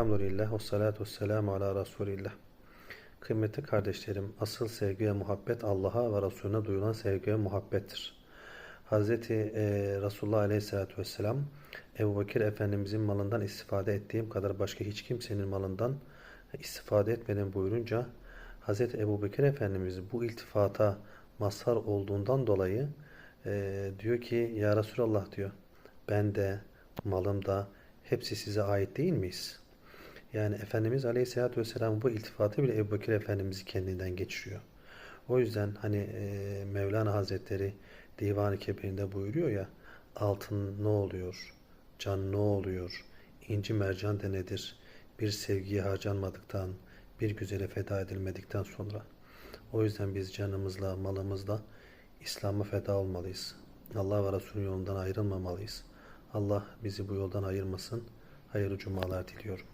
Elhamdülillah ve salatu vesselamu ala Resulillah. Kıymetli kardeşlerim, asıl sevgi ve muhabbet Allah'a ve Resulüne duyulan sevgi ve muhabbettir. Hazreti e, Resulullah Aleyhisselatü Vesselam, Ebu Bekir Efendimizin malından istifade ettiğim kadar başka hiç kimsenin malından istifade etmedim buyurunca, Hazreti Ebu Bekir Efendimiz bu iltifata mazhar olduğundan dolayı e, diyor ki, Ya Resulallah diyor, ben de, malım da, hepsi size ait değil miyiz? Yani Efendimiz Aleyhisselatü Vesselam bu iltifatı bile Ebu Bekir Efendimiz'i kendinden geçiriyor. O yüzden hani e, Mevlana Hazretleri Divan-ı Kebir'inde buyuruyor ya altın ne oluyor, can ne oluyor, inci mercan de nedir, bir sevgiye harcanmadıktan, bir güzele feda edilmedikten sonra. O yüzden biz canımızla, malımızla İslam'a feda olmalıyız. Allah ve Resulü yolundan ayrılmamalıyız. Allah bizi bu yoldan ayırmasın. Hayırlı cumalar diliyorum.